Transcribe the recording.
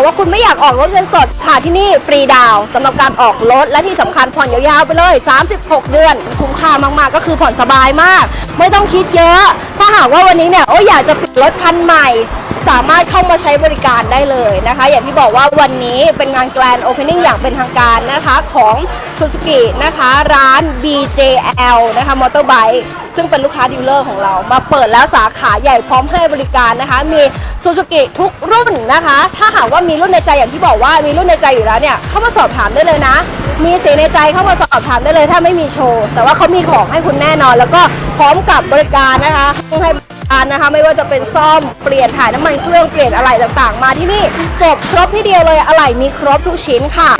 ากว่าคุณไม่อยากออกรถเงินสดค่ะที่นี่ฟรีดาวสำหรับการออกรถและที่สำคัญผ่อนยาวๆไปเลย 36 เดือน คุ้มค่ามากๆก็คือผ่อนสบายมาก ไม่ต้องคิดเยอะ ถ้าหากว่าวันนี้เนี่ยโอ้อยากจะเปลี่ยนรถคันใหม่ สามารถเข้ามาใช้บริการได้เลยนะคะ อย่างที่บอกว่าวันนี้เป็นงานแกลนโอเพนนิ่งอย่างเป็นทางการนะคะของ Suzuki นะคะร้าน BJL นะคะมอเตอร์ไบค์ ซึ่งเป็นลูกค้าดีลเลอร์ของเรา มาเปิดแล้วสาขาใหญ่พร้อมให้บริการนะคะ มี Suzuki ทุกรุ่นนะคะ ถ้าหากว่ามีรุ่นในใจอย่างที่บอกว่ามีรุ่นในใจอยู่แล้วเนี่ยเข้ามาสอบถามได้เลยนะ มีสีในใจเข้ามาสอบถามได้เลย ถ้าไม่มีโชว์ แต่ว่าเขามีของให้คุณแน่นอน แล้วก็พร้อมกับบริการนะคะให้บริการนะคะไม่ว่าจะเป็นซ่อมเปลี่ยนถ่ายน้ำมันเครื่องเปลี่ยนอะไรต่างๆ มาที่นี่จบครบที่เดียวเลยอะไหล่มีครบทุกชิ้นค่ะ